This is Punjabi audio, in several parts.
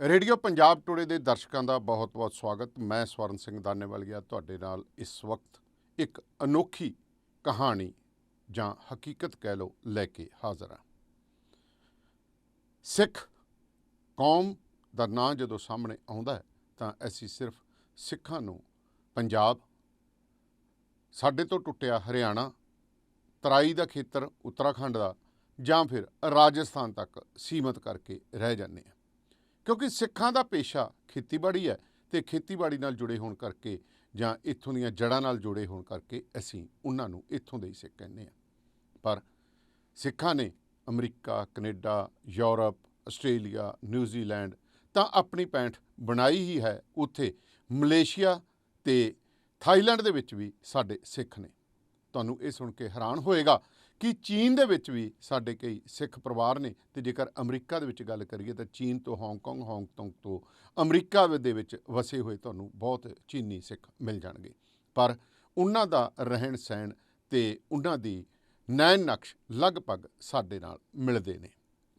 ਰੇਡੀਓ ਪੰਜਾਬ ਟੁਡੇ ਦੇ ਦਰਸ਼ਕਾਂ ਦਾ ਬਹੁਤ-ਬਹੁਤ ਸਵਾਗਤ। ਮੈਂ ਸਵਰਨ ਸਿੰਘ ਦਾਨੇਵਾਲੀਆ, ਤੁਹਾਡੇ ਨਾਲ ਇਸ ਵਕਤ ਇੱਕ ਅਨੋਖੀ ਕਹਾਣੀ ਜਾਂ ਹਕੀਕਤ ਕਹਿ ਲਓ ਲੈ ਕੇ ਹਾਜ਼ਰ ਹਾਂ। ਸਿੱਖ ਕੌਮ ਦਾ ਨਾਂ ਜਦੋਂ ਸਾਹਮਣੇ ਆਉਂਦਾ ਹੈ, ਤਾਂ ਅਸੀਂ ਸਿਰਫ ਸਿੱਖਾਂ ਨੂੰ ਪੰਜਾਬ, ਸਾਡੇ ਤੋਂ ਟੁੱਟਿਆ ਹਰਿਆਣਾ, ਤਰਾਈ ਦਾ ਖੇਤਰ, ਉੱਤਰਾਖੰਡ ਦਾ ਜਾਂ ਫਿਰ ਰਾਜਸਥਾਨ ਤੱਕ ਸੀਮਤ ਕਰਕੇ ਰਹਿ ਜਾਂਦੇ ਹਾਂ। ਕਿਉਂਕਿ ਸਿੱਖਾਂ ਦਾ ਪੇਸ਼ਾ ਖੇਤੀਬਾੜੀ ਹੈ ਤੇ ਖੇਤੀਬਾੜੀ ਨਾਲ ਜੁੜੇ ਹੋਣ ਕਰਕੇ ਜਾਂ ਇੱਥੋਂ ਦੀਆਂ ਜੜ੍ਹਾਂ ਨਾਲ ਜੁੜੇ ਹੋਣ ਕਰਕੇ ਅਸੀਂ ਉਹਨਾਂ ਨੂੰ ਇੱਥੋਂ ਦੇ ਹੀ ਸਿੱਖ ਕਹਿੰਦੇ ਹਾਂ। ਪਰ ਸਿੱਖਾਂ ਨੇ America, Canada, Europe, Australia New Zealand ਤਾਂ ਆਪਣੀ ਪੈਂਠ ਬਣਾਈ ਹੀ ਹੈ। ਉੱਥੇ ਮਲੇਸ਼ੀਆ ਤੇ ਥਾਈਲੈਂਡ ਦੇ ਵਿੱਚ ਵੀ ਸਾਡੇ ਸਿੱਖ ਨੇ। ਤੁਹਾਨੂੰ ਇਹ ਸੁਣ ਕੇ ਹੈਰਾਨ ਹੋਏਗਾ ਕਿ ਚੀਨ ਦੇ ਵਿੱਚ ਵੀ ਸਾਡੇ ਕਈ ਸਿੱਖ ਪਰਿਵਾਰ ਨੇ, ਤੇ ਜੇਕਰ ਅਮਰੀਕਾ ਦੇ ਵਿੱਚ ਗੱਲ ਕਰੀਏ ਤਾਂ ਚੀਨ ਤੋਂ ਹਾਂਗਕਾਂਗ ਹਾਂਗਕਾਂਗ ਤੋਂ ਅਮਰੀਕਾ ਦੇ ਵਿੱਚ ਵਸੇ ਹੋਏ ਤੁਹਾਨੂੰ ਬਹੁਤ ਚੀਨੀ ਸਿੱਖ ਮਿਲ ਜਾਣਗੇ। ਪਰ ਉਹਨਾਂ ਦਾ ਰਹਿਣ ਸਹਿਣ ਤੇ ਉਹਨਾਂ ਦੀ ਨੈਣ ਨਕਸ਼ ਲਗਭਗ ਸਾਡੇ ਨਾਲ ਮਿਲਦੇ ਨੇ।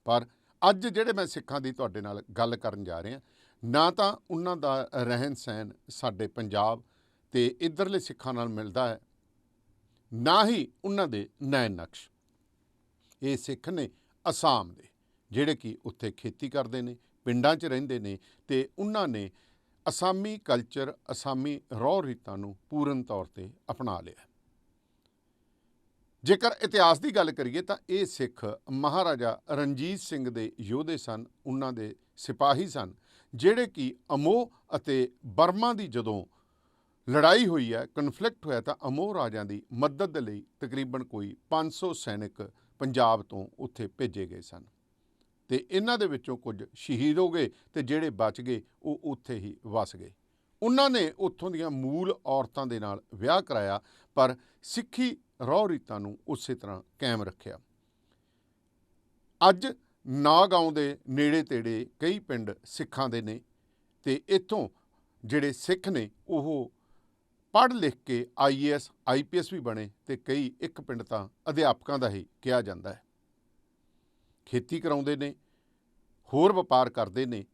ਪਰ ਅੱਜ ਜਿਹੜੇ ਮੈਂ ਸਿੱਖਾਂ ਦੀ ਤੁਹਾਡੇ ਨਾਲ ਗੱਲ ਕਰਨ ਜਾ ਰਿਹਾ, ਨਾ ਤਾਂ ਉਹਨਾਂ ਦਾ ਰਹਿਣ ਸਹਿਣ ਸਾਡੇ ਪੰਜਾਬ ਤੇ ਇਧਰਲੇ ਸਿੱਖਾਂ ਨਾਲ ਮਿਲਦਾ ਹੈ ਨਾ ਹੀ ਉਹਨਾਂ ਦੇ ਨੈਣ ਨਕਸ਼। ਇਹ ਸਿੱਖ ਨੇ ਅਸਾਮ ਦੇ, ਜਿਹੜੇ ਕਿ ਉੱਥੇ ਖੇਤੀ ਕਰਦੇ ਨੇ, ਪਿੰਡਾਂ 'ਚ ਰਹਿੰਦੇ ਨੇ ਤੇ ਉਹਨਾਂ ਨੇ ਅਸਾਮੀ ਕਲਚਰ, ਅਸਾਮੀ ਰਹੁ ਰੀਤਾਂ ਨੂੰ ਪੂਰਨ ਤੌਰ ਤੇ ਅਪਣਾ ਲਿਆ। ਜੇਕਰ ਇਤਿਹਾਸ ਦੀ ਗੱਲ ਕਰੀਏ ਤਾਂ ਇਹ ਸਿੱਖ ਮਹਾਰਾਜਾ ਰਣਜੀਤ ਸਿੰਘ ਦੇ ਯੋਧੇ ਸਨ, ਉਹਨਾਂ ਦੇ ਸਿਪਾਹੀ ਸਨ, ਜਿਹੜੇ ਕਿ ਅਮੋਹ ਅਤੇ ਬਰਮਾ ਦੀ ਜਦੋਂ ਲੜਾਈ ਹੋਈ ਹੈ ਕਨਫਲਿਕਟ ਹੋਇਆ ਤਾਂ ਅਮੋਹ ਰਾਜਿਆਂ ਦੀ ਮਦਦ ਦੇ ਲਈ ਤਕਰੀਬਨ ਕੋਈ 500 ਸੈਨਿਕ ਪੰਜਾਬ ਤੋਂ ਉੱਥੇ ਭੇਜੇ ਗਏ ਸਨ। ਤੇ ਇਹਨਾਂ ਦੇ ਵਿੱਚੋਂ ਕੁਝ ਸ਼ਹੀਦ ਹੋ ਗਏ ਤੇ ਜਿਹੜੇ ਬਚ ਗਏ, ਉਹ ਉੱਥੇ ਹੀ ਵਸ ਗਏ। ਉਹਨਾਂ ਨੇ ਉੱਥੋਂ ਦੀਆਂ ਮੂਲ ਔਰਤਾਂ ਦੇ ਨਾਲ ਵਿਆਹ ਕਰਾਇਆ, ਪਰ ਸਿੱਖੀ ਰਹੁ ਰੀਤਾਂ ਨੂੰ ਉਸੇ ਤਰ੍ਹਾਂ ਕਾਇਮ ਰੱਖਿਆ। ਅੱਜ ਨਾਗਾਉਂ ਦੇ ਨੇੜੇ ਤੇੜੇ ਕਈ ਪਿੰਡ ਸਿੱਖਾਂ ਦੇ ਨੇ ਤੇ ਇੱਥੋਂ ਜਿਹੜੇ ਸਿੱਖ ਨੇ, ਉਹ ਪੜ੍ਹ ਲਿਖ ਕੇ ਆਈਏਐਸ ਆਈਪੀਐਸ ਵੀ ਬਣੇ ਤੇ ਕਈ ਇੱਕ ਪਿੰਡ ਤਾਂ ਅਧਿਆਪਕਾਂ ਦਾ ਹੀ ਕਿਹਾ ਜਾਂਦਾ ਹੈ। ਖੇਤੀ ਕਰਾਉਂਦੇ ਨੇ, ਹੋਰ ਵਪਾਰ ਕਰਦੇ ਨੇ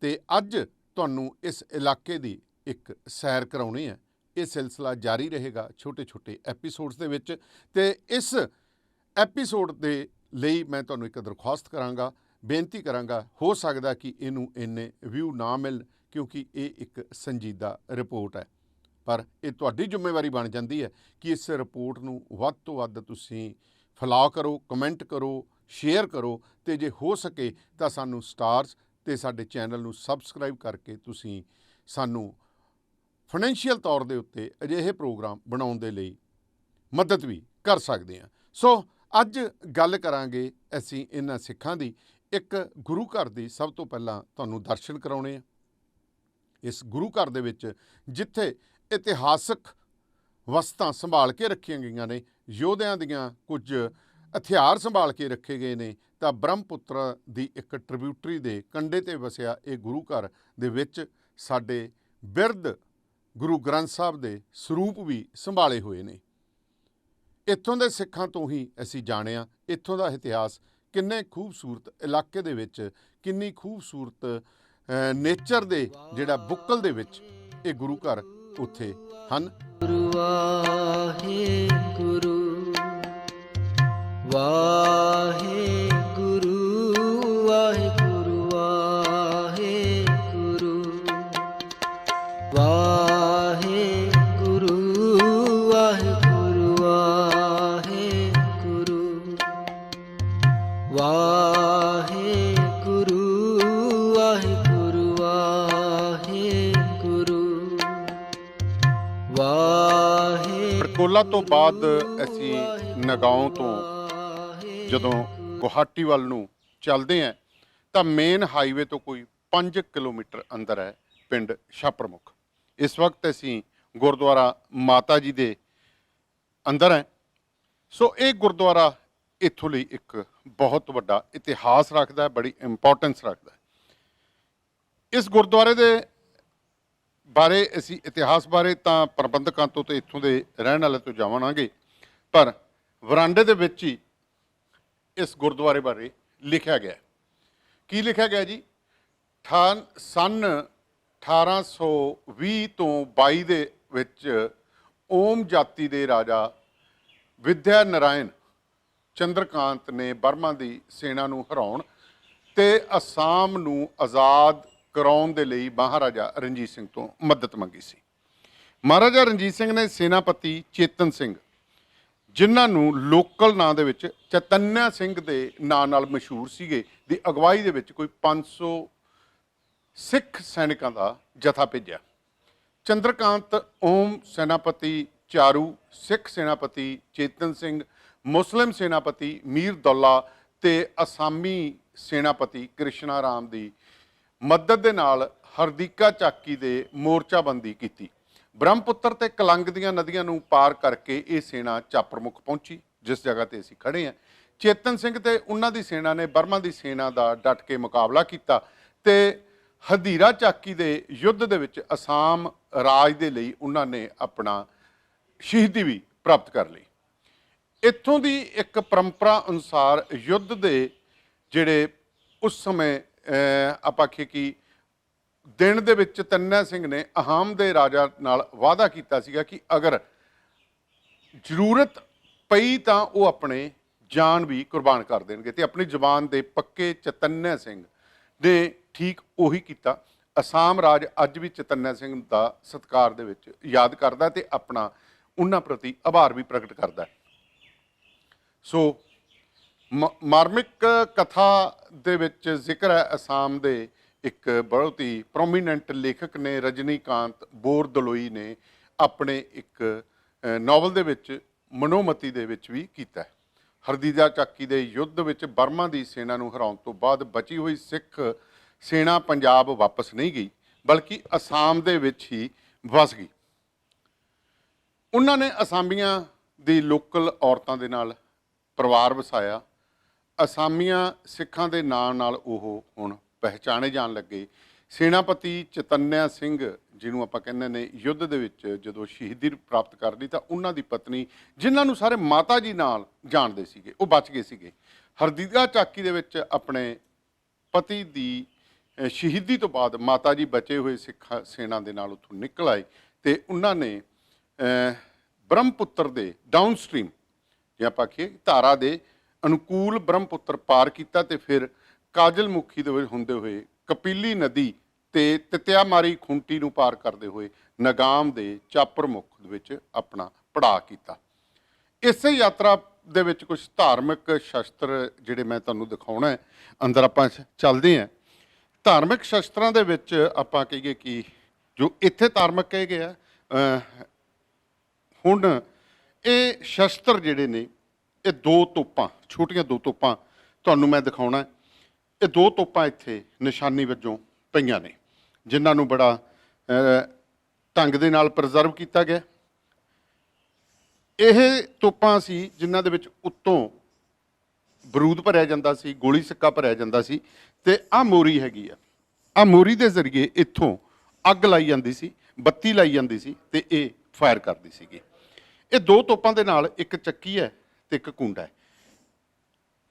ਤੇ ਅੱਜ ਤੁਹਾਨੂੰ ਇਸ ਇਲਾਕੇ ਦੀ ਇੱਕ ਸੈਰ ਕਰਾਉਣੀ ਹੈ। ਇਹ ਸਿਲਸਿਲਾ ਜਾਰੀ ਰਹੇਗਾ ਛੋਟੇ-ਛੋਟੇ ਐਪੀਸੋਡਸ ਦੇ ਵਿੱਚ ਤੇ ਇਸ ਐਪੀਸੋਡ ਦੇ ਲਈ ਮੈਂ ਤੁਹਾਨੂੰ ਇੱਕ ਦਰਖਾਸਤ ਕਰਾਂਗਾ, ਬੇਨਤੀ ਕਰਾਂਗਾ, ਹੋ ਸਕਦਾ ਕਿ ਇਹਨੂੰ ਇੰਨੇ ਵਿਊ ਨਾ ਮਿਲਣ ਕਿਉਂਕਿ ਇਹ ਇੱਕ ਸੰਜੀਦਾ ਰਿਪੋਰਟ ਹੈ। ਪਰ ਇਹ ਤੁਹਾਡੀ ਜ਼ਿੰਮੇਵਾਰੀ ਬਣ ਜਾਂਦੀ ਹੈ ਕਿ ਇਸ ਰਿਪੋਰਟ ਨੂੰ ਵੱਧ ਤੋਂ ਵੱਧ ਤੁਸੀਂ ਫੈਲਾਅ ਕਰੋ, ਕਮੈਂਟ ਕਰੋ, ਸ਼ੇਅਰ ਕਰੋ ਤੇ ਜੇ ਹੋ ਸਕੇ ਤਾਂ ਸਾਨੂੰ ਸਟਾਰਸ ਤੇ ਸਾਡੇ ਚੈਨਲ ਨੂੰ ਸਬਸਕ੍ਰਾਈਬ ਕਰਕੇ ਤੁਸੀਂ ਸਾਨੂੰ ਫਾਈਨੈਂਸ਼ੀਅਲ ਤੌਰ ਦੇ ਉੱਤੇ ਅਜਿਹੇ ਪ੍ਰੋਗਰਾਮ ਬਣਾਉਣ ਦੇ ਲਈ ਮਦਦ ਵੀ ਕਰ ਸਕਦੇ ਹਾਂ। ਸੋ ਅੱਜ ਗੱਲ ਕਰਾਂਗੇ ਅਸੀਂ ਇਹਨਾਂ ਸਿੱਖਾਂ ਦੀ। ਇੱਕ ਗੁਰੂ ਘਰ ਦੀ ਸਭ ਤੋਂ ਪਹਿਲਾਂ ਤੁਹਾਨੂੰ ਦਰਸ਼ਨ ਕਰਾਉਣੇ ਆ। ਇਸ ਗੁਰੂ ਘਰ ਦੇ ਵਿੱਚ ਜਿੱਥੇ ਇਤਿਹਾਸਕ ਵਸਤਾਂ ਸੰਭਾਲ ਕੇ ਰੱਖੀਆਂ ਗਈਆਂ ਨੇ। ਯੋਧਿਆਂ ਦੀਆਂ ਕੁਝ ਹਥਿਆਰ ਸੰਭਾਲ ਕੇ ਰੱਖੇ ਗਏ ਨੇ। ਤਾਂ ਬ੍ਰਹਮਪੁੱਤਰ ਦੀ ਇੱਕ ਟ੍ਰਿਬਿਊਟਰੀ ਦੇ ਕੰਢੇ ਤੇ ਵਸਿਆ ਇਹ ਗੁਰੂ ਘਰ ਦੇ ਵਿੱਚ ਸਾਡੇ ਬਿਰਧ ਗੁਰੂ ਗ੍ਰੰਥ ਸਾਹਿਬ ਦੇ ਸਰੂਪ ਵੀ ਸੰਭਾਲੇ ਹੋਏ ਨੇ। ਇੱਥੋਂ ਦੇ ਸਿੱਖਾਂ ਤੋਂ ਹੀ ਅਸੀਂ ਜਾਣਿਆ, ਇੱਥੋਂ ਦਾ ਇਤਿਹਾਸ ਕਿੰਨੇ ਖੂਬਸੂਰਤ ਇਲਾਕੇ ਦੇ ਵਿੱਚ, ਕਿੰਨੀ ਖੂਬਸੂਰਤ ਨੇਚਰ ਦੇ ਜਿਹੜਾ ਬੁੱਕਲ ਦੇ ਵਿੱਚ ਇਹ ਗੁਰੂ ਘਰ ਉੱਥੇ ਹਨ। ਗੁਰੂ ਵਾਹਿਗੁਰੂ ਵਾਹਿਗੁਰੂ। ਕੋਲਾ ਤੋਂ ਬਾਅਦ ਅਸੀਂ ਨਗਾਉਂ ਤੋਂ ਜਦੋਂ ਗੁਹਾਟੀ ਵੱਲ ਨੂੰ ਚੱਲਦੇ ਆਂ ਤਾਂ ਮੇਨ ਹਾਈਵੇ ਤੋਂ ਕੋਈ 5 ਕਿਲੋਮੀਟਰ ਅੰਦਰ ਹੈ ਪਿੰਡ ਛਾਪਰਮੁਖ ਇਸ ਵਕਤ ਅਸੀਂ ਗੁਰਦੁਆਰਾ ਮਾਤਾ ਜੀ ਦੇ ਅੰਦਰ ਹੈ। ਸੋ ਇਹ ਗੁਰਦੁਆਰਾ ਇੱਥੋਂ ਲਈ ਇੱਕ ਬਹੁਤ ਵੱਡਾ ਇਤਿਹਾਸ ਰੱਖਦਾ ਹੈ, ਬੜੀ ਇੰਪੋਰਟੈਂਸ ਰੱਖਦਾ ਹੈ। ਇਸ ਗੁਰਦੁਆਰੇ ਦੇ ਬਾਰੇ, ਅਸੀਂ ਇਤਿਹਾਸ ਬਾਰੇ ਤਾਂ ਪ੍ਰਬੰਧਕਾਂ ਤੋਂ ਤੇ ਇੱਥੋਂ ਦੇ ਰਹਿਣ ਵਾਲੇ ਤੋਂ ਜਾਵਾਂਗੇ। ਪਰ ਵਰਾਂਡੇ ਦੇ ਵਿੱਚ ਹੀ ਇਸ ਗੁਰਦੁਆਰੇ ਬਾਰੇ ਲਿਖਿਆ ਗਿਆ ਕੀ ਲਿਖਿਆ ਗਿਆ ਜੀ? ਠਾਨ ਸਨ 1820 ਤੋਂ 22 ਦੇ ਵਿੱਚ ਓਮ ਜਾਤੀ ਦੇ ਰਾਜਾ ਵਿਦਿਆ ਨਰਾਇਣ ਚੰਦਰਕਾਂਤ ਨੇ ਬਰਮਾ ਦੀ ਸੈਨਾ ਨੂੰ ਹਰਾਉਣ ਤੇ ਅਸਾਮ ਨੂੰ ਆਜ਼ਾਦ ਕਰਾਉਣ ਦੇ ਲਈ ਮਹਾਰਾਜਾ ਰਣਜੀਤ ਸਿੰਘ ਤੋਂ ਮਦਦ ਮੰਗੀ ਸੀ। ਮਹਾਰਾਜਾ ਰਣਜੀਤ ਸਿੰਘ ਨੇ ਸੈਨਾਪਤੀ ਚੇਤਨ ਸਿੰਘ, ਜਿਨ੍ਹਾਂ ਨੂੰ ਲੋਕਲ ਨਾਂ ਦੇ ਵਿੱਚ ਚਤੰਨਿਆ ਸਿੰਘ ਦੇ ਨਾਂ ਨਾਲ ਮਸ਼ਹੂਰ ਸੀਗੇ, ਦੀ ਅਗਵਾਈ ਦੇ ਵਿੱਚ ਕੋਈ 500 ਸਿੱਖ ਸੈਨਿਕਾਂ ਦਾ ਜਥਾ ਭੇਜਿਆ। ਚੰਦਰਕਾਂਤ ਓਮ ਸੈਨਾਪਤੀ, ਚਾਰੂ ਸਿੱਖ ਸੈਨਾਪਤੀ ਚੇਤਨ ਸਿੰਘ, ਮੁਸਲਿਮ ਸੈਨਾਪਤੀ ਮੀਰ ਦੌਲਾ ਤੇ ਅਸਾਮੀ ਸੈਨਾਪਤੀ ਕ੍ਰਿਸ਼ਨਾ ਰਾਮ ਦੀ ਮਦਦ ਦੇ ਨਾਲ ਹਰਦੀਕਾ ਚਾਕੀ ਦੇ ਮੋਰਚਾਬੰਦੀ ਕੀਤੀ। ਬ੍ਰਹਮਪੁੱਤਰ ਤੇ ਕਲੰਗ ਦੀਆਂ ਨਦੀਆਂ ਨੂੰ ਪਾਰ ਕਰਕੇ ਇਹ ਸੈਨਾ ਚਾਪਰਮੁਖ ਪਹੁੰਚੀ, ਜਿਸ ਜਗ੍ਹਾ ਤੇ ਅਸੀਂ ਖੜੇ ਹਾਂ। ਚੇਤਨ ਸਿੰਘ ਤੇ ਉਹਨਾਂ ਦੀ ਸੈਨਾ ਨੇ ਬਰਮਾ ਦੀ ਸੈਨਾ ਦਾ ਡਟ ਕੇ ਮੁਕਾਬਲਾ ਕੀਤਾ ਤੇ ਹਦੀਰਾ ਚਾਕੀ ਦੇ ਯੁੱਧ ਦੇ ਵਿੱਚ ਅਸਾਮ ਰਾਜ ਦੇ ਲਈ ਉਹਨਾਂ ਨੇ ਆਪਣਾ ਸ਼ਹੀਦੀ ਵੀ ਪ੍ਰਾਪਤ ਕਰ ਲਈ। ਇੱਥੋਂ ਦੀ ਇੱਕ ਪਰੰਪਰਾ ਅਨੁਸਾਰ ਯੁੱਧ ਦੇ ਜਿਹੜੇ ਉਸ ਸਮੇਂ ਆਪਾਂ ਆਖੀਏ ਕਿ ਦਿਨ ਦੇ ਵਿੱਚ ਤੰਨਾ ਸਿੰਘ ਨੇ ਅਹਾਮ ਦੇ ਰਾਜਾ ਨਾਲ ਵਾਅਦਾ ਕੀਤਾ ਸੀਗਾ ਕਿ ਅਗਰ ਜ਼ਰੂਰਤ ਪਈ ਤਾਂ ਉਹ ਆਪਣੇ ਜਾਨ ਵੀ ਕੁਰਬਾਨ ਕਰ ਦੇਣਗੇ ਤੇ ਆਪਣੀ ਜਬਾਨ ਦੇ ਪੱਕੇ ਚਤੰਨਾ ਸਿੰਘ ਨੇ ਠੀਕ ਉਹੀ ਕੀਤਾ। ਅਸਾਮ ਰਾਜ ਅੱਜ ਵੀ ਚਤੰਨਾ ਸਿੰਘ ਦਾ ਸਤਕਾਰ ਦੇ ਵਿੱਚ ਯਾਦ ਕਰਦਾ ਤੇ ਆਪਣਾ ਉਹਨਾਂ ਪ੍ਰਤੀ ਆਭਾਰ ਵੀ ਪ੍ਰਗਟ ਕਰਦਾ। ਸੋ ਮਾਰਮਿਕ ਕਥਾ ਦੇ ਵਿੱਚ ਜ਼ਿਕਰ ਹੈ ਅਸਾਮ ਦੇ ਇੱਕ ਬਹੁਤ ਹੀ ਪ੍ਰੋਮੀਨੈਂਟ ਲੇਖਕ ਨੇ ਰਜਨੀਕਾਂਤ ਬੋਰਦਲੋਈ ਨੇ ਆਪਣੇ ਇੱਕ ਅ, ਨਾਵਲ ਦੇ ਵਿੱਚ ਮਨੋਮਤੀ ਦੇ ਵਿੱਚ ਵੀ ਕੀਤਾ ਹੈ। ਹਰਦੀਦਾ ਚੱਕੀ ਦੇ ਯੁੱਧ ਵਿੱਚ ਬਰਮਾ ਦੀ ਸੈਨਾ ਨੂੰ ਹਰਾਉਣ ਤੋਂ ਬਾਅਦ ਬਚੀ ਹੋਈ ਸਿੱਖ ਸੈਨਾ ਪੰਜਾਬ ਵਾਪਸ ਨਹੀਂ ਗਈ ਬਲਕਿ ਅਸਾਮ ਦੇ ਵਿੱਚ ਹੀ ਵਸ ਗਈ। ਉਹਨਾਂ ਨੇ ਅਸਾਮੀਆਂ ਦੀ ਲੋਕਲ ਔਰਤਾਂ ਦੇ ਨਾਲ ਪਰਿਵਾਰ ਵਸਾਇਆ ਅਸਾਮੀਆਂ ਸਿੱਖਾਂ ਦੇ ਨਾਂ ਨਾਲ ਉਹ ਹੁਣ ਪਹਿਚਾਣੇ ਜਾਣ ਲੱਗੇ। ਸੈਨਾਪਤੀ ਚਤੰਨਿਆ ਸਿੰਘ, ਜਿਹਨੂੰ ਆਪਾਂ ਕਹਿੰਦੇ ਨੇ ਯੁੱਧ ਦੇ ਵਿੱਚ ਜਦੋਂ ਸ਼ਹੀਦੀ ਪ੍ਰਾਪਤ ਕਰ ਲਈ ਤਾਂ ਉਹਨਾਂ ਦੀ ਪਤਨੀ, ਜਿਨ੍ਹਾਂ ਨੂੰ ਸਾਰੇ ਮਾਤਾ ਜੀ ਨਾਲ ਜਾਣਦੇ ਸੀਗੇ, ਉਹ ਬਚ ਗਏ ਸੀਗੇ। ਹਰਦੀਦਾ ਚਾਕੀ ਦੇ ਵਿੱਚ ਆਪਣੇ ਪਤੀ ਦੀ ਸ਼ਹੀਦੀ ਤੋਂ ਬਾਅਦ ਮਾਤਾ ਜੀ ਬਚੇ ਹੋਏ ਸਿੱਖ ਸੈਨਾ ਦੇ ਨਾਲ ਉੱਥੋਂ ਨਿਕਲ ਆਏ ਤੇ ਉਹਨਾਂ ਨੇ ਬ੍ਰਹਮਪੁੱਤਰ ਦੇ ਡਾਊਨਸਟ੍ਰੀਮ ਜੇ ਆਪਾਂ ਆਖੀਏ ਧਾਰਾ ਦੇ ਅਨੁਕੂਲ ਬ੍ਰਹਮਪੁੱਤਰ ਪਾਰ ਕੀਤਾ ਤੇ ਫਿਰ ਕਾਜਲ ਮੁਖੀ ਦੇ ਵਿੱਚ ਹੁੰਦੇ ਹੋਏ ਕਪੀਲੀ ਨਦੀ ਤੇ ਤਤਿਆਮਾਰੀ ਖੁੰਟੀ ਨੂੰ ਪਾਰ ਕਰਦੇ ਹੋਏ ਨਗਾਮ ਦੇ ਚਾਪਰਮੁਖ ਦੇ ਵਿੱਚ ਆਪਣਾ ਪੜਾਅ ਕੀਤਾ। ਇਸੇ ਯਾਤਰਾ ਦੇ ਵਿੱਚ ਕੁਝ ਧਾਰਮਿਕ ਸ਼ਸਤਰ ਜਿਹੜੇ ਮੈਂ ਤੁਹਾਨੂੰ ਦਿਖਾਉਣਾ ਹੈ, ਅੰਦਰ ਆਪਾਂ ਚੱਲਦੇ ਹਾਂ। ਧਾਰਮਿਕ ਸ਼ਸਤਰਾਂ ਦੇ ਵਿੱਚ ਆਪਾਂ ਕਹੀਏ ਕਿ ਜੋ ਇੱਥੇ ਧਾਰਮਿਕ ਕਹੇ ਗਏ ਆ ਹੁਣ ਇਹ ਸ਼ਸਤਰ ਜਿਹੜੇ ਨੇ ਇਹ ਦੋ ਤੋਪਾਂ, ਛੋਟੀਆਂ ਦੋ ਤੋਪਾਂ ਤੁਹਾਨੂੰ ਮੈਂ ਦਿਖਾਉਣਾ ਇਹ ਦੋ ਤੋਪਾਂ ਇੱਥੇ ਨਿਸ਼ਾਨੀ ਵਜੋਂ ਪਈਆਂ ਨੇ, ਜਿਨ੍ਹਾਂ ਨੂੰ ਬੜਾ ਢੰਗ ਦੇ ਨਾਲ ਪ੍ਰੀਜ਼ਰਵ ਕੀਤਾ ਗਿਆ ਇਹ ਤੋਪਾਂ ਸੀ ਜਿਨ੍ਹਾਂ ਦੇ ਵਿੱਚ ਉੱਤੋਂ ਬਰੂਦ ਭਰਿਆ ਜਾਂਦਾ ਸੀ, ਗੋਲੀ ਸਿੱਕਾ ਭਰਿਆ ਜਾਂਦਾ ਸੀ ਤੇ ਆ ਮੋਰੀ ਹੈਗੀ ਆ। ਆ ਮੋਰੀ ਦੇ ਜ਼ਰੀਏ ਇੱਥੋਂ ਅੱਗ ਲਾਈ ਜਾਂਦੀ ਸੀ, ਬੱਤੀ ਲਾਈ ਜਾਂਦੀ ਸੀ ਤੇ ਇਹ ਫਾਇਰ ਕਰਦੀ ਸੀਗੀ। ਇਹ ਦੋ ਤੋਪਾਂ ਦੇ ਨਾਲ ਇੱਕ ਚੱਕੀ ਹੈ ਤੇ ਇੱਕ ਕੁੰਡਾ ਹੈ।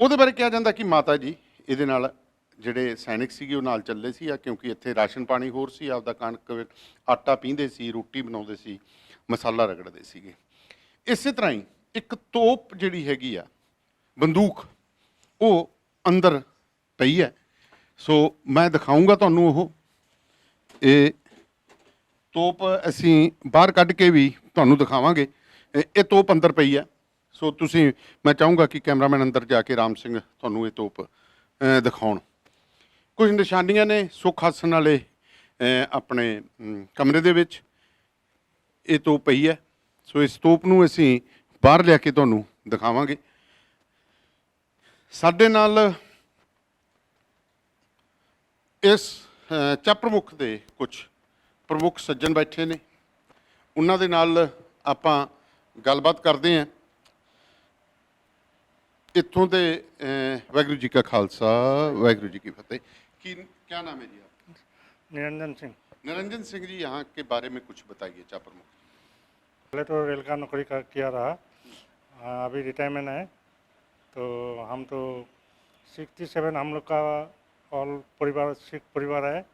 ਉਹਦੇ ਬਾਰੇ ਕਿਹਾ ਜਾਂਦਾ ਕਿ ਮਾਤਾ ਜੀ, ਇਹਦੇ ਨਾਲ ਜਿਹੜੇ ਸੈਨਿਕ ਸੀਗੇ ਉਹ ਨਾਲ ਚੱਲੇ ਸੀ, ਆ ਕਿਉਂਕਿ ਇੱਥੇ ਰਾਸ਼ਨ ਪਾਣੀ ਹੋਰ ਸੀ, ਆਪਦਾ ਕਣਕ, ਆਟਾ ਪੀਂਦੇ ਸੀ, ਰੋਟੀ ਬਣਾਉਂਦੇ ਸੀ, ਮਸਾਲਾ ਰਗੜਦੇ ਸੀਗੇ। ਇਸੇ ਤਰ੍ਹਾਂ ਹੀ ਇੱਕ ਤੋਪ ਜਿਹੜੀ ਹੈਗੀ ਆ, ਬੰਦੂਕ, ਉਹ ਅੰਦਰ ਪਈ ਹੈ। ਸੋ ਮੈਂ ਦਿਖਾਉਂਗਾ ਤੁਹਾਨੂੰ ਉਹ। ਇਹ ਤੋਪ ਅਸੀਂ ਬਾਹਰ ਕੱਢ ਕੇ ਵੀ ਤੁਹਾਨੂੰ ਦਿਖਾਵਾਂਗੇ। ਇਹ ਇਹ ਤੋਪ ਅੰਦਰ ਪਈ ਹੈ। ਸੋ ਤੁਸੀਂ ਮੈਂ ਚਾਹੂੰਗਾ ਕਿ ਕੈਮਰਾਮੈਨ ਅੰਦਰ ਜਾ ਕੇ ਰਾਮ ਸਿੰਘ ਤੁਹਾਨੂੰ ਇਹ ਤੋਪ ਦਿਖਾਉਣ। ਕੁਝ ਨਿਸ਼ਾਨੀਆਂ ਨੇ ਸੁੱਖ ਆਸਣ ਵਾਲੇ ਆਪਣੇ ਕਮਰੇ ਦੇ ਵਿੱਚ। ਇਹ ਤੋਪ ਪਈ ਹੈ। ਸੋ ਇਸ ਤੋਪ ਨੂੰ ਅਸੀਂ ਬਾਹਰ ਲਿਆ ਕੇ ਤੁਹਾਨੂੰ ਦਿਖਾਵਾਂਗੇ। ਸਾਡੇ ਨਾਲ ਇਸ ਅਹ, ਚੱਪਰਮੁਖ ਦੇ ਕੁਝ ਪ੍ਰਮੁੱਖ ਸੱਜਣ ਬੈਠੇ ਨੇ। ਉਹਨਾਂ ਦੇ ਨਾਲ ਆਪਾਂ ਗੱਲਬਾਤ ਕਰਦੇ ਹਾਂ। इतों के वाहगुरु जी का खालसा वाहगुरु जी की फतेह। की क्या नाम है जी आप निरंजन सिंह। निरंजन सिंह जी यहाँ के बारे में कुछ बताइए चा प्रमुख। पहले तो रेल का नौकरी का किया रहा। आ, अभी रिटायरमेंट है तो हम तो सिक्सटी सेवन हम लोग का ऑल परिवार सिख परिवार है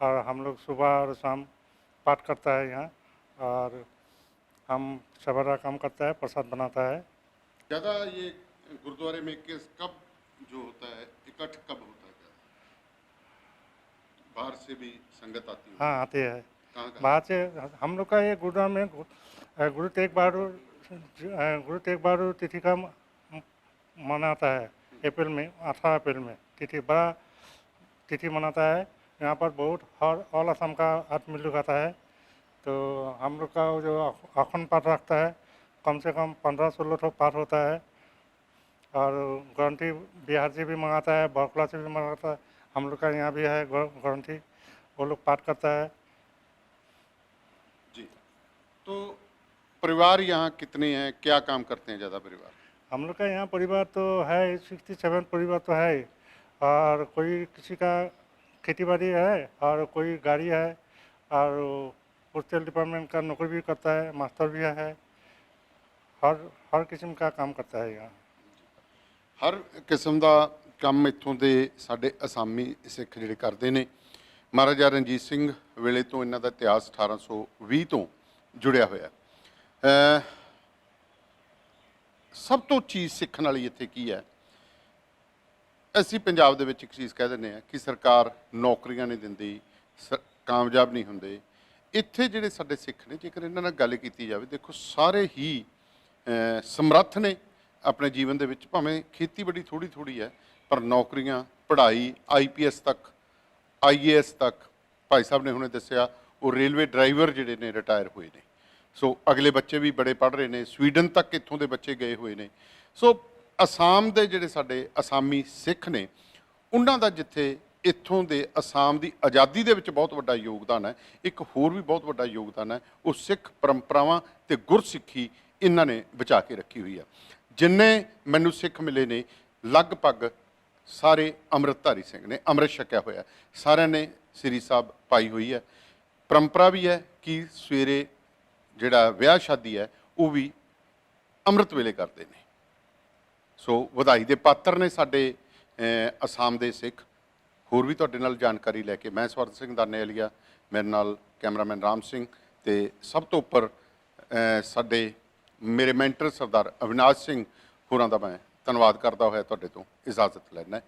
और हम लोग सुबह और शाम पाठ करता है यहाँ और हम सवेरा काम करता है प्रसाद बनाता है। ज़्यादा ये गुरुद्वारे में किस कब जो होता है इकट्ठ कब होता है? ज़्यादा? बाहर से भी संगत आती है हाँ आते हैं। बाहर से हम लोग का ये गुरुद्वारा में गुरु तेग बहादुर गुरु तेग बहादुर तिथि का मनाता है। अप्रैल में अठारह अप्रैल में तिथि बड़ा तिथि मनाता है। यहाँ पर बहुत हर ऑल असम का आदमी लोग आता है। तो हम लोग का वो जो अख- अखंड पाठ रखता है कम से कम पंद्रह सोलह ठो पाठ होता है। और ग्रंथी बिहार से भी मंगाता है बरकला से भी मंगाता है हम लोग का यहाँ भी है ग्र- ग्रंथी वो लोग पाठ करता है। जी तो परिवार यहाँ कितने हैं क्या काम करते हैं ज़्यादा परिवार? हम लोग का यहाँ परिवार तो है सिक्सटी सेवन परिवार तो है और कोई किसी का खेती बाड़ी है और कोई गाड़ी है और पोस्टल डिपार्टमेंट का नौकरी भी करता है मास्टर भी है हर हर किस्म का काम करता है यहाँ। ਹਰ ਕਿਸਮ ਦਾ ਕੰਮ ਇੱਥੋਂ ਦੇ ਸਾਡੇ ਅਸਾਮੀ ਸਿੱਖ ਜਿਹੜੇ ਕਰਦੇ ਨੇ। ਮਹਾਰਾਜਾ ਰਣਜੀਤ ਸਿੰਘ ਵੇਲੇ ਤੋਂ ਇਹਨਾਂ ਦਾ ਇਤਿਹਾਸ 1820 ਤੋਂ ਜੁੜਿਆ ਹੋਇਆ। ਹੈ। ਸਭ ਤੋਂ ਚੀਜ਼ ਸਿੱਖਣ ਵਾਲੀ ਇੱਥੇ ਕੀ ਹੈ? ਅਸੀਂ ਪੰਜਾਬ ਦੇ ਵਿੱਚ ਇੱਕ ਚੀਜ਼ ਕਹਿ ਦਿੰਦੇ ਆ ਕਿ ਸਰਕਾਰ ਨੌਕਰੀਆਂ ਨਹੀਂ ਦਿੰਦੀ, ਸ- ਕਾਮਯਾਬ ਨਹੀਂ ਹੁੰਦੇ। ਇੱਥੇ ਜਿਹੜੇ ਸਾਡੇ ਸਿੱਖ ਨੇ, ਜੇਕਰ ਇਹਨਾਂ ਨਾਲ ਗੱਲ ਕੀਤੀ ਜਾਵੇ, ਦੇਖੋ ਸਾਰੇ ਹੀ ਸਮਰੱਥ ਨੇ। ਆਪਣੇ ਜੀਵਨ ਦੇ ਵਿੱਚ ਭਾਵੇਂ ਖੇਤੀਬਾੜੀ ਥੋੜੀ ਥੋੜੀ ਹੈ, ਪਰ ਨੌਕਰੀਆਂ, ਪੜ੍ਹਾਈ ਆਈਪੀਐਸ ਤੱਕ ਆਈਏਐਸ ਤੱਕ ਭਾਈ ਸਾਹਿਬ ਨੇ ਹੁਣੇ ਦੱਸਿਆ, ਉਹ ਰੇਲਵੇ ਡਰਾਈਵਰ ਜਿਹੜੇ ਨੇ ਰਿਟਾਇਰ ਹੋਏ ਨੇ। ਸੋ ਅਗਲੇ ਬੱਚੇ ਵੀ ਬੜੇ ਪੜ੍ਹ ਰਹੇ ਨੇ, ਸਵੀਡਨ ਤੱਕ ਇੱਥੋਂ ਦੇ ਬੱਚੇ ਗਏ ਹੋਏ ਨੇ। ਸੋ ਅਸਾਮ ਦੇ ਜਿਹੜੇ ਸਾਡੇ ਅਸਾਮੀ ਸਿੱਖ ਨੇ, ਉਹਨਾਂ ਦਾ ਜਿੱਥੇ ਇੱਥੋਂ ਦੇ ਅਸਾਮ ਦੀ ਆਜ਼ਾਦੀ ਦੇ ਵਿੱਚ ਬਹੁਤ ਵੱਡਾ ਯੋਗਦਾਨ ਹੈ, ਇੱਕ ਹੋਰ ਵੀ ਬਹੁਤ ਵੱਡਾ ਯੋਗਦਾਨ ਹੈ, ਉਹ ਸਿੱਖ ਪਰੰਪਰਾਵਾਂ ਤੇ ਗੁਰਸਿੱਖੀ ਇਹਨਾਂ ਨੇ ਬਚਾ ਕੇ ਰੱਖੀ ਹੋਈ ਆ ਜਿੰਨੇ ਮੈਨੂੰ ਸਿੱਖ ਮਿਲੇ ਨੇ, ਲਗਭਗ ਸਾਰੇ ਅੰਮ੍ਰਿਤਧਾਰੀ ਸਿੰਘ ਨੇ, ਅੰਮ੍ਰਿਤ ਛਕਿਆ ਹੋਇਆ ਸਾਰਿਆਂ ਨੇ ਸ੍ਰੀ ਸਾਹਿਬ ਪਾਈ ਹੋਈ ਹੈ। ਪਰੰਪਰਾ ਵੀ ਹੈ ਕਿ ਸਵੇਰੇ ਜਿਹੜਾ ਵਿਆਹ ਸ਼ਾਦੀ ਹੈ, ਉਹ ਵੀ ਅੰਮ੍ਰਿਤ ਵੇਲੇ ਕਰਦੇ ਨੇ। ਸੋ ਵਧਾਈ ਦੇ ਪਾਤਰ ਨੇ ਸਾਡੇ ਅਸਾਮ ਦੇ ਸਿੱਖ। ਹੋਰ ਵੀ ਤੁਹਾਡੇ ਨਾਲ ਜਾਣਕਾਰੀ ਲੈ ਕੇ ਮੈਂ ਸਵਰਨ ਸਿੰਘ ਦਾਨੇ ਵਾਲੀਆ ਮੇਰੇ ਨਾਲ ਕੈਮਰਾਮੈਨ ਰਾਮ ਸਿੰਘ ਤੇ ਸਭ ਤੋਂ ਉੱਪਰ ਸਾਡੇ ਮੇਰੇ ਮੈਂਟਰ ਸਰਦਾਰ ਅਵਿਨਾਸ਼ ਸਿੰਘ ਹੋਰਾਂ ਦਾ ਮੈਂ ਧੰਨਵਾਦ ਕਰਦਾ ਹੋਇਆ ਤੁਹਾਡੇ ਤੋਂ ਇਜਾਜ਼ਤ ਲੈਣਾ